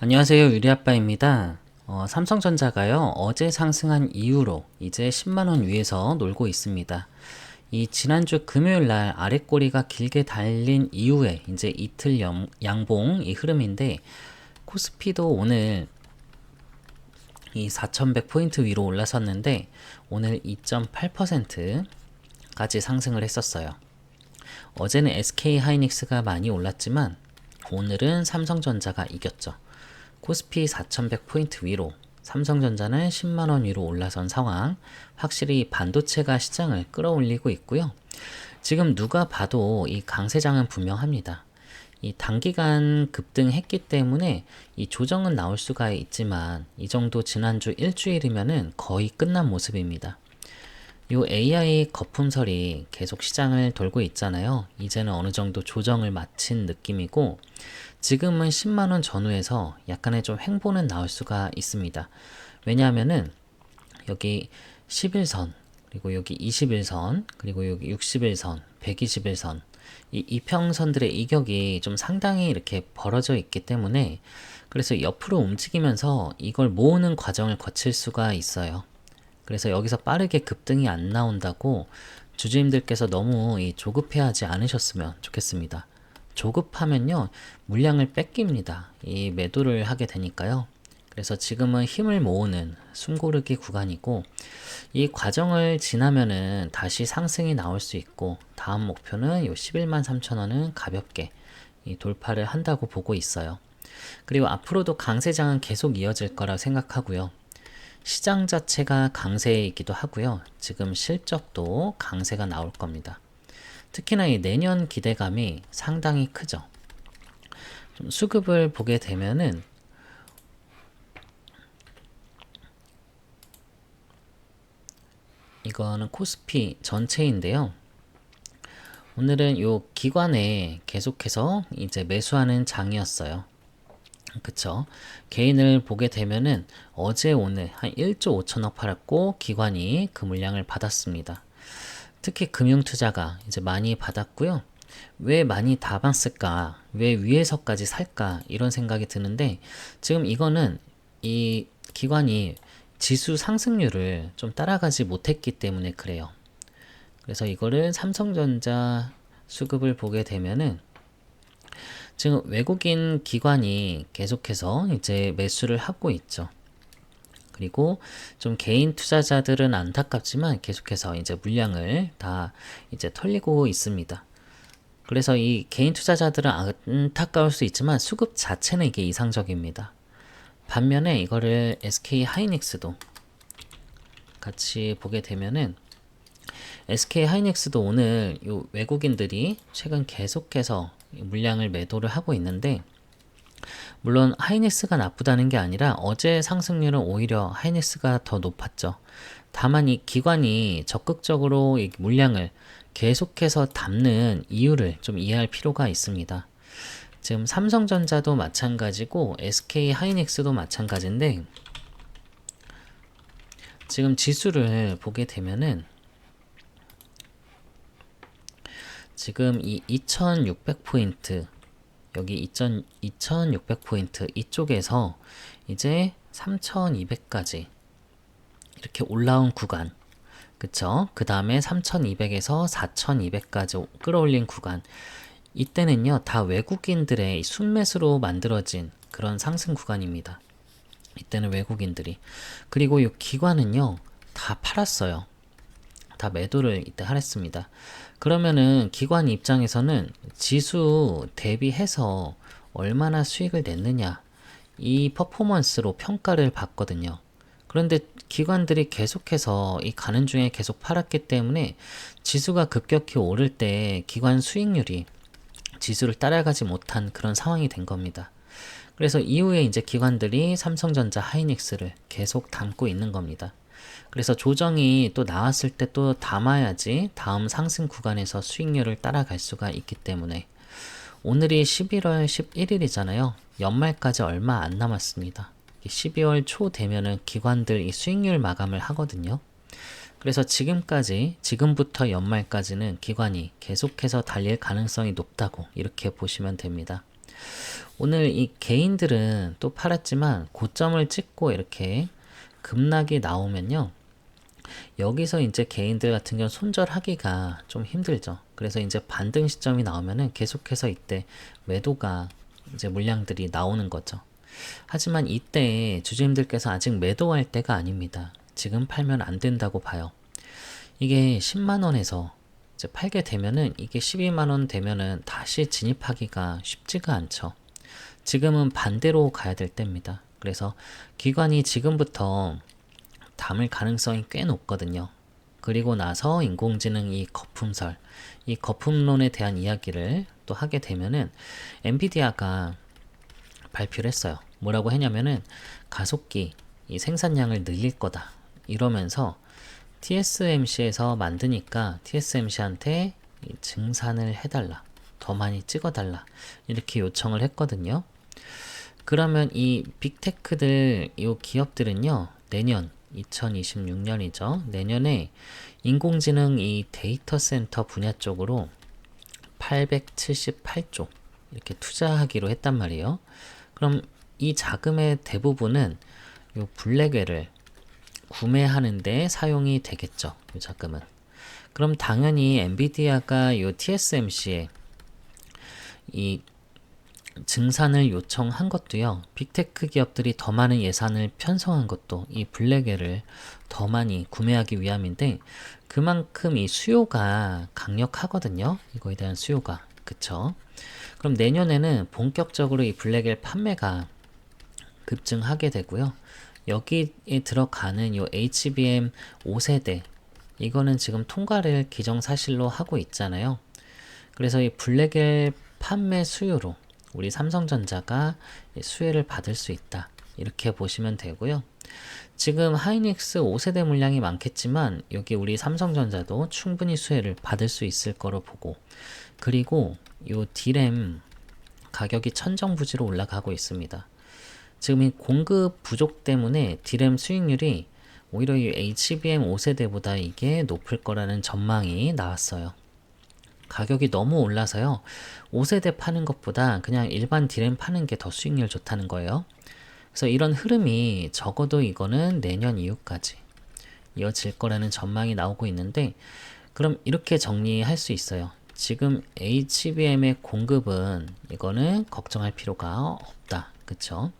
안녕하세요. 유리아빠입니다. 어, 삼성전자가요, 어제 상승한 이후로 이제 10만원 위에서 놀고 있습니다. 이 지난주 금요일 날 아랫꼬리가 길게 달린 이후에 이제 이틀 영, 양봉 이 흐름인데, 코스피도 오늘 이 4100포인트 위로 올라섰는데, 오늘 2.8%까지 상승을 했었어요. 어제는 SK 하이닉스가 많이 올랐지만, 오늘은 삼성전자가 이겼죠. 코스피 4100포인트 위로 삼성전자는 10만원 위로 올라선 상황 확실히 반도체가 시장을 끌어올리고 있고요. 지금 누가 봐도 이 강세장은 분명합니다. 이 단기간 급등했기 때문에 이 조정은 나올 수가 있지만 이 정도 지난주 일주일이면은 거의 끝난 모습입니다. 요 AI 거품설이 계속 시장을 돌고 있잖아요. 이제는 어느 정도 조정을 마친 느낌이고 지금은 10만 원 전후에서 약간의 좀 횡보는 나올 수가 있습니다. 왜냐하면은 여기 11선, 그리고 여기 21선, 그리고 여기 61선, 121선, 이 이평선들의 이격이 좀 상당히 이렇게 벌어져 있기 때문에 그래서 옆으로 움직이면서 이걸 모으는 과정을 거칠 수가 있어요. 그래서 여기서 빠르게 급등이 안 나온다고 주주님들께서 너무 조급해하지 않으셨으면 좋겠습니다. 조급하면요 물량을 뺏깁니다. 이 매도를 하게 되니까요. 그래서 지금은 힘을 모으는 숨고르기 구간이고 이 과정을 지나면은 다시 상승이 나올 수 있고 다음 목표는 요 11만 3천 원은 가볍게 이 돌파를 한다고 보고 있어요. 그리고 앞으로도 강세장은 계속 이어질 거라 생각하고요. 시장 자체가 강세이기도 하고요. 지금 실적도 강세가 나올 겁니다. 특히나 이 내년 기대감이 상당히 크죠. 좀 수급을 보게 되면은 이거는 코스피 전체인데요. 오늘은 요 기관에 계속해서 이제 매수하는 장이었어요. 그쵸. 개인을 보게 되면은 어제 오늘 한 1조 5천억 팔았고 기관이 그 물량을 받았습니다. 특히 금융 투자가 이제 많이 받았고요. 왜 많이 다 봤을까? 왜 위에서까지 살까? 이런 생각이 드는데 지금 이거는 이 기관이 지수 상승률을 좀 따라가지 못했기 때문에 그래요. 그래서 이거를 삼성전자 수급을 보게 되면은 지금 외국인 기관이 계속해서 이제 매수를 하고 있죠. 그리고 좀 개인 투자자들은 안타깝지만 계속해서 이제 물량을 다 이제 털리고 있습니다. 그래서 이 개인 투자자들은 안타까울 수 있지만 수급 자체는 이게 이상적입니다. 반면에 이거를 SK 하이닉스도 같이 보게 되면은 SK 하이닉스도 오늘 요 외국인들이 최근 계속해서 물량을 매도를 하고 있는데 물론 하이닉스가 나쁘다는 게 아니라 어제 상승률은 오히려 하이닉스가 더 높았죠. 다만 이 기관이 적극적으로 이 물량을 계속해서 담는 이유를 좀 이해할 필요가 있습니다. 지금 삼성전자도 마찬가지고 SK 하이닉스도 마찬가지인데 지금 지수를 보게 되면은 지금 이 2600포인트 여기 2 2600포인트 이쪽에서 이제 3200까지 이렇게 올라온 구간. 그쵸? 그 다음에 3200에서 4200까지 끌어올린 구간. 이때는요 다 외국인들의 순매수로 만들어진 그런 상승 구간입니다. 이때는 외국인들이. 그리고 이 기관은요 다 팔았어요. 다 매도를 이때 하랬습니다 그러면은 기관 입장에서는 지수 대비해서 얼마나 수익을 냈느냐 이 퍼포먼스로 평가를 받거든요. 그런데 기관들이 계속해서 이 가는 중에 계속 팔았기 때문에 지수가 급격히 오를 때 기관 수익률이 지수를 따라가지 못한 그런 상황이 된 겁니다. 그래서 이후에 이제 기관들이 삼성전자 하이닉스를 계속 담고 있는 겁니다. 그래서 조정이 또 나왔을 때 또 담아야지 다음 상승 구간에서 수익률을 따라갈 수가 있기 때문에 오늘이 11월 11일이잖아요. 연말까지 얼마 안 남았습니다. 12월 초 되면은 기관들 이 수익률 마감을 하거든요. 그래서 지금까지, 지금부터 연말까지는 기관이 계속해서 달릴 가능성이 높다고 이렇게 보시면 됩니다. 오늘 이 개인들은 또 팔았지만 고점을 찍고 이렇게 급락이 나오면요. 여기서 이제 개인들 같은 경우 손절하기가 좀 힘들죠. 그래서 이제 반등 시점이 나오면은 계속해서 이때 매도가 이제 물량들이 나오는 거죠. 하지만 이때 주주님들께서 아직 매도할 때가 아닙니다. 지금 팔면 안 된다고 봐요. 이게 10만 원에서 이제 팔게 되면은 이게 12만 원 되면은 다시 진입하기가 쉽지가 않죠. 지금은 반대로 가야 될 때입니다. 그래서 기관이 지금부터 담을 가능성이 꽤 높거든요. 그리고 나서 인공지능 이 거품설, 이 거품론에 대한 이야기를 또 하게 되면은 엔비디아가 발표를 했어요. 뭐라고 했냐면은 가속기 이 생산량을 늘릴 거다. 이러면서 TSMC에서 만드니까 TSMC한테 증산을 해달라. 더 많이 찍어달라. 이렇게 요청을 했거든요. 그러면 이 빅테크들, 이 기업들은요, 내년 2026년이죠. 내년에 인공지능 이 데이터 센터 분야 쪽으로 878조 이렇게 투자하기로 했단 말이에요. 그럼 이 자금의 대부분은 요 블랙웨를 구매하는데 사용이 되겠죠. 이 자금은. 그럼 당연히 엔비디아가 요 TSMC에 이 증산을 요청한 것도요. 빅테크 기업들이 더 많은 예산을 편성한 것도 이 블랙웨를 더 많이 구매하기 위함인데 그만큼 이 수요가 강력하거든요. 이거에 대한 수요가. 그쵸? 그럼 내년에는 본격적으로 이 블랙웰 판매가 급증하게 되고요. 여기에 들어가는 요 HBM 5세대 이거는 지금 통과를 기정사실로 하고 있잖아요. 그래서 이 블랙웰 판매 수요로 우리 삼성전자가 수혜를 받을 수 있다. 이렇게 보시면 되고요. 지금 하이닉스 5세대 물량이 많겠지만 여기 우리 삼성전자도 충분히 수혜를 받을 수 있을 거로 보고 그리고 요 디램 가격이 천정부지로 올라가고 있습니다. 지금 이 공급 부족 때문에 디램 수익률이 오히려 이 HBM 5세대보다 이게 높을 거라는 전망이 나왔어요. 가격이 너무 올라서요. 5세대 파는 것보다 그냥 일반 디램 파는 게 더 수익률 좋다는 거예요. 그래서 이런 흐름이 적어도 이거는 내년 이후까지 이어질 거라는 전망이 나오고 있는데 그럼 이렇게 정리할 수 있어요. 지금 HBM의 공급은 이거는 걱정할 필요가 없다. 그쵸?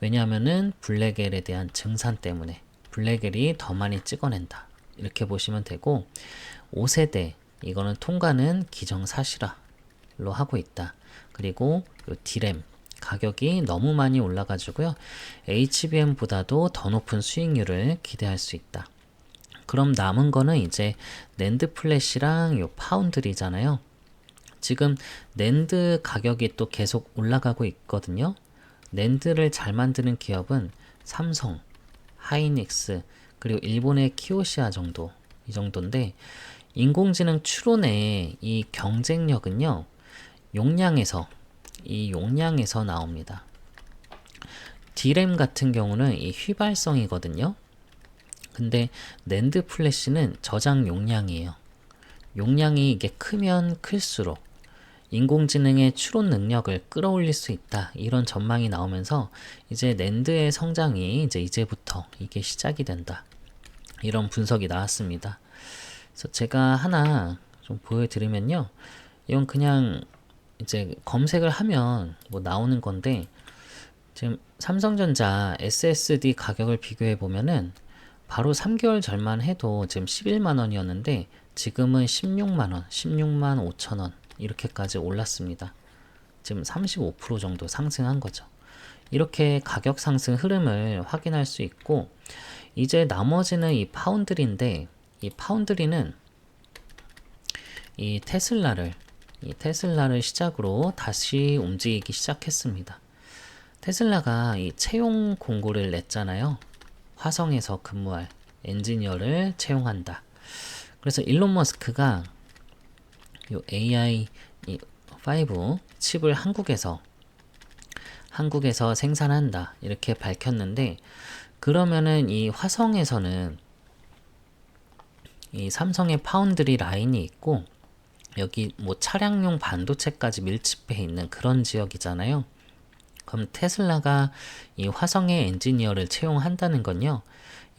왜냐하면은 블랙엘에 대한 증산 때문에 블랙엘이 더 많이 찍어낸다. 이렇게 보시면 되고 5세대 이거는 통과는 기정사실화로 하고 있다. 그리고 요 디램 가격이 너무 많이 올라가지고요. HBM보다도 더 높은 수익률을 기대할 수 있다. 그럼 남은 거는 이제 낸드 플래시랑 요 파운드리잖아요. 지금 낸드 가격이 또 계속 올라가고 있거든요. 낸드를 잘 만드는 기업은 삼성, 하이닉스, 그리고 일본의 키오시아 정도 이 정도인데 인공지능 추론의 이 경쟁력은요 용량에서 이 용량에서 나옵니다. D램 같은 경우는 이 휘발성이거든요. 근데 낸드 플래시는 저장 용량이에요. 용량이 이게 크면 클수록 인공지능의 추론 능력을 끌어올릴 수 있다. 이런 전망이 나오면서 이제 낸드의 성장이 이제 이제부터 이게 시작이 된다. 이런 분석이 나왔습니다. 그래서 제가 하나 좀 보여드리면요. 이건 그냥 이제 검색을 하면 뭐 나오는 건데 지금 삼성전자 SSD 가격을 비교해 보면은 바로 3개월 전만 해도 지금 11만 원이었는데 지금은 16만 원, 16만 5천 원 이렇게까지 올랐습니다. 지금 35% 정도 상승한 거죠. 이렇게 가격 상승 흐름을 확인할 수 있고 이제 나머지는 이 파운드리인데 이 파운드리는 이 테슬라를 이 테슬라를 시작으로 다시 움직이기 시작했습니다. 테슬라가 이 채용 공고를 냈잖아요. 화성에서 근무할 엔지니어를 채용한다. 그래서 일론 머스크가 요 AI 5 칩을 한국에서 한국에서 생산한다 이렇게 밝혔는데 그러면은 이 화성에서는 이 삼성의 파운드리 라인이 있고 여기 뭐 차량용 반도체까지 밀집해 있는 그런 지역이잖아요. 그럼 테슬라가 이 화성의 엔지니어를 채용한다는 건요.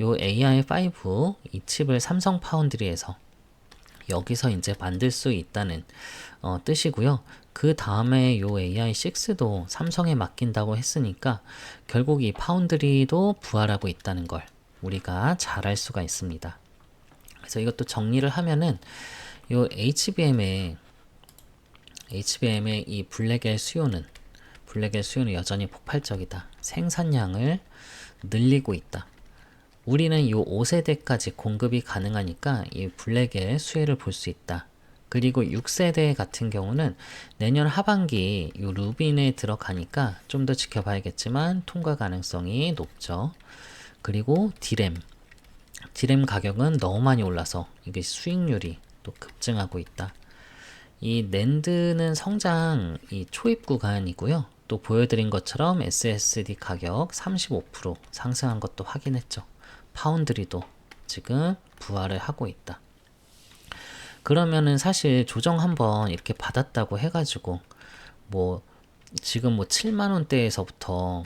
요 AI5 이 칩을 삼성 파운드리에서 여기서 이제 만들 수 있다는 어, 뜻이고요. 그 다음에 요 AI6도 삼성에 맡긴다고 했으니까 결국 이 파운드리도 부활하고 있다는 걸 우리가 잘 알 수가 있습니다. 그래서 이것도 정리를 하면은 요 HBM의 HBM의 이 블랙의 수요는 블랙의 수요는 여전히 폭발적이다. 생산량을 늘리고 있다. 우리는 요 5세대까지 공급이 가능하니까 이 블랙의 수혜를 볼 수 있다. 그리고 6세대 같은 경우는 내년 하반기 요 루빈에 들어가니까 좀 더 지켜봐야겠지만 통과 가능성이 높죠. 그리고 디램. 디램 가격은 너무 많이 올라서 이게 수익률이 또 급증하고 있다. 이 낸드는 성장 이 초입 구간이고요. 또 보여드린 것처럼 SSD 가격 35% 상승한 것도 확인했죠. 파운드리도 지금 부활을 하고 있다. 그러면은 사실 조정 한번 이렇게 받았다고 해가지고 뭐 지금 뭐 7만 원대에서부터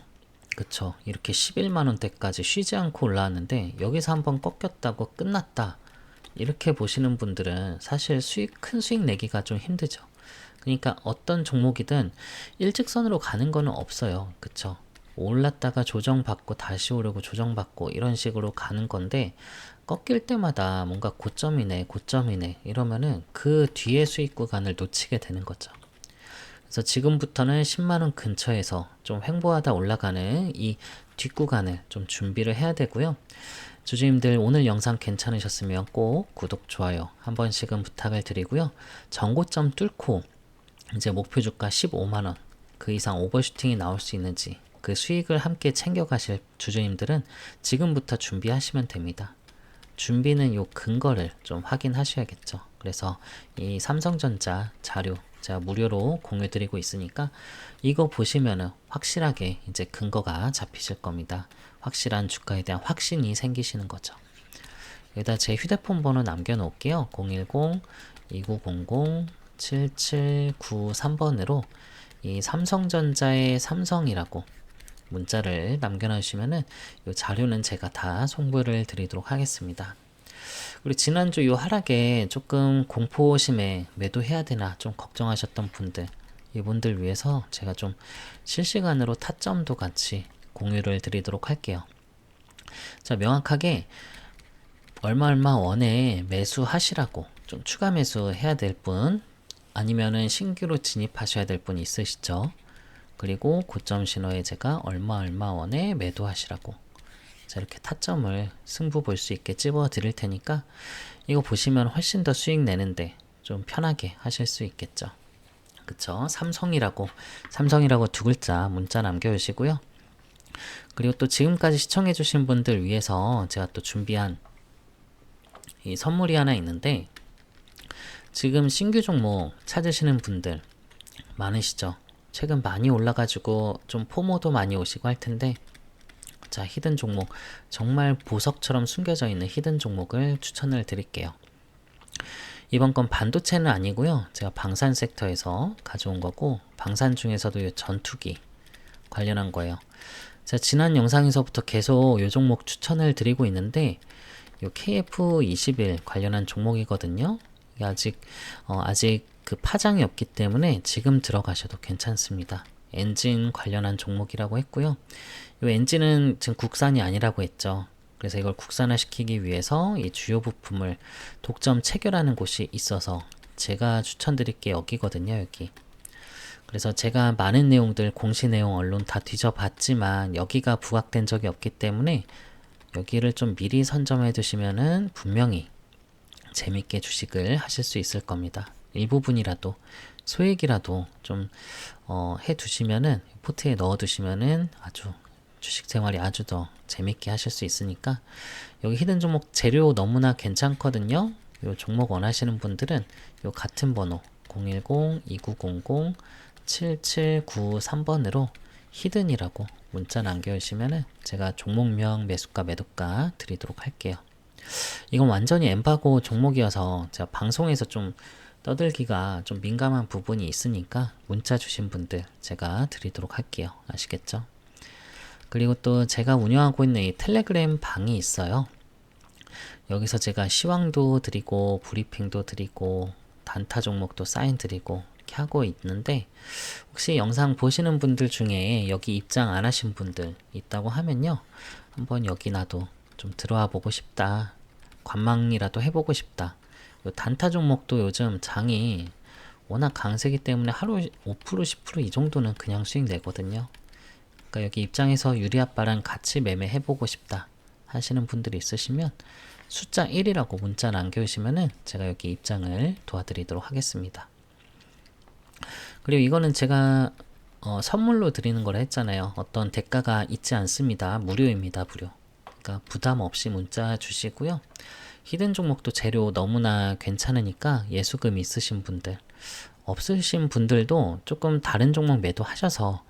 그쵸 이렇게 11만 원대까지 쉬지 않고 올라왔는데 여기서 한번 꺾였다고 끝났다 이렇게 보시는 분들은 사실 수익 큰 수익 내기가 좀 힘들죠. 그러니까 어떤 종목이든 일직선으로 가는 거는 없어요. 그쵸? 올랐다가 조정받고 다시 오르고 조정받고 이런 식으로 가는 건데 꺾일 때마다 뭔가 고점이네 고점이네 이러면은 그 뒤에 수익 구간을 놓치게 되는 거죠. 그래서 지금부터는 10만원 근처에서 좀 횡보하다 올라가는 이 뒷구간을 좀 준비를 해야 되고요. 주주님들 오늘 영상 괜찮으셨으면 꼭 구독, 좋아요 한 번씩은 부탁을 드리고요. 정고점 뚫고 이제 목표 주가 15만원 그 이상 오버슈팅이 나올 수 있는지 그 수익을 함께 챙겨가실 주주님들은 지금부터 준비하시면 됩니다. 준비는 요 근거를 좀 확인하셔야겠죠. 그래서 이 삼성전자 자료 제가 무료로 공유 드리고 있으니까 이거 보시면은 확실하게 이제 근거가 잡히실 겁니다. 확실한 주가에 대한 확신이 생기시는 거죠. 여기다 제 휴대폰 번호 남겨 놓을게요. 010-2990-7793번으로 이 삼성전자의 삼성이라고 문자를 남겨놓으시면은 이 자료는 제가 다 송부를 드리도록 하겠습니다. 우리 지난주 이 하락에 조금 공포심에 매도해야 되나 좀 걱정하셨던 분들 이분들 위해서 제가 좀 실시간으로 타점도 같이 공유를 드리도록 할게요. 자 명확하게 얼마 얼마 원에 매수하시라고 좀 추가 매수 해야 될 분 아니면은 신규로 진입하셔야 될 분 있으시죠? 그리고 고점 신호에 제가 얼마 얼마 원에 매도하시라고 자 이렇게 타점을 승부 볼 수 있게 찝어 드릴 테니까 이거 보시면 훨씬 더 수익 내는데 좀 편하게 하실 수 있겠죠. 그쵸? 삼성이라고 삼성이라고 두 글자 문자 남겨주시고요. 그리고 또 지금까지 시청해 주신 분들 위해서 제가 또 준비한 이 선물이 하나 있는데 지금 신규 종목 찾으시는 분들 많으시죠? 최근 많이 올라가지고 좀 포모도 많이 오시고 할 텐데 자 히든 종목 정말 보석처럼 숨겨져 있는 히든 종목을 추천을 드릴게요. 이번 건 반도체는 아니고요. 제가 방산 섹터에서 가져온 거고 방산 중에서도 이 전투기 관련한 거예요. 자 지난 영상에서부터 계속 이 종목 추천을 드리고 있는데 이 KF21 관련한 종목이거든요. 아직 어, 아직 그 파장이 없기 때문에 지금 들어가셔도 괜찮습니다. 엔진 관련한 종목이라고 했고요. 이 엔진은 지금 국산이 아니라고 했죠. 그래서 이걸 국산화시키기 위해서 이 주요 부품을 독점 체결하는 곳이 있어서 제가 추천드릴 게 여기거든요. 여기. 그래서 제가 많은 내용들 공시 내용 언론 다 뒤져봤지만 여기가 부각된 적이 없기 때문에 여기를 좀 미리 선점해 두시면은 분명히 재밌게 주식을 하실 수 있을 겁니다. 일부분이라도 소액이라도 좀 어, 해두시면은 포트에 넣어두시면은 아주 주식 생활이 아주 더 재밌게 하실 수 있으니까 여기 히든 종목 재료 너무나 괜찮거든요. 요 종목 원하시는 분들은 요 같은 번호 010-2990-7793번으로 히든이라고 문자 남겨주시면은 제가 종목명 매수가 매도가 드리도록 할게요. 이건 완전히 엠바고 종목이어서 제가 방송에서 좀 떠들기가 좀 민감한 부분이 있으니까 문자 주신 분들 제가 드리도록 할게요. 아시겠죠? 그리고 또 제가 운영하고 있는 이 텔레그램 방이 있어요. 여기서 제가 시황도 드리고 브리핑도 드리고 단타 종목도 사인 드리고 이렇게 하고 있는데 혹시 영상 보시는 분들 중에 여기 입장 안 하신 분들 있다고 하면요. 한번 여기 나도 좀 들어와 보고 싶다. 관망이라도 해보고 싶다. 요 단타 종목도 요즘 장이 워낙 강세기 때문에 하루 5% 10%이 정도는 그냥 수익 내거든요. 그러니까 여기 입장에서 유리압바랑 같이 매매해 보고 싶다 하시는 분들이 있으시면 숫자 1이라고 문자 남겨주시면은 제가 여기 입장을 도와드리도록 하겠습니다. 그리고 이거는 제가 어, 선물로 드리는 거라 했잖아요. 어떤 대가가 있지 않습니다. 무료입니다. 무료. 그러니까 부담 없이 문자 주시고요. 히든 종목도 재료 너무나 괜찮으니까 예수금 있으신 분들 없으신 분들도 조금 다른 종목 매도하셔서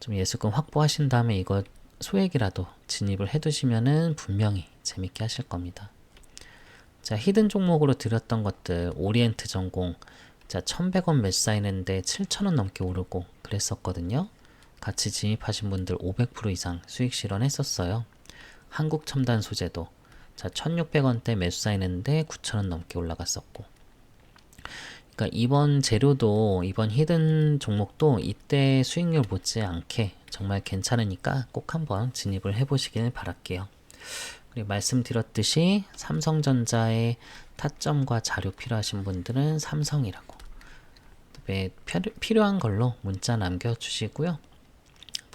좀 예수금 확보하신 다음에 이거 소액이라도 진입을 해두시면은 분명히 재밌게 하실 겁니다. 자, 히든 종목으로 드렸던 것들 오리엔트 전공 자, 1100원 매수사인했는데 7000원 넘게 오르고 그랬었거든요. 같이 진입하신 분들 500% 이상 수익 실현했었어요. 한국 첨단 소재도 자, 1600원대 매수 사인했는데 9000원 넘게 올라갔었고 그러니까 이번 재료도 이번 히든 종목도 이때 수익률 못지 않게 정말 괜찮으니까 꼭 한번 진입을 해 보시길 바랄게요. 그리고 말씀드렸듯이 삼성전자의 타점과 자료 필요하신 분들은 삼성이라고 네, 필요한 걸로 문자 남겨주시고요.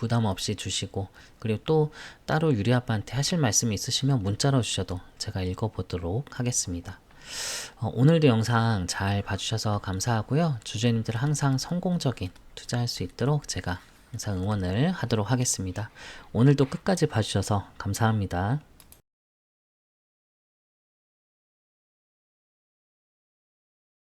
부담 없이 주시고 그리고 또 따로 유리 아빠한테 하실 말씀이 있으시면 문자로 주셔도 제가 읽어보도록 하겠습니다. 어, 오늘도 영상 잘 봐주셔서 감사하고요. 주주님들 항상 성공적인 투자할 수 있도록 제가 항상 응원을 하도록 하겠습니다. 오늘도 끝까지 봐주셔서 감사합니다.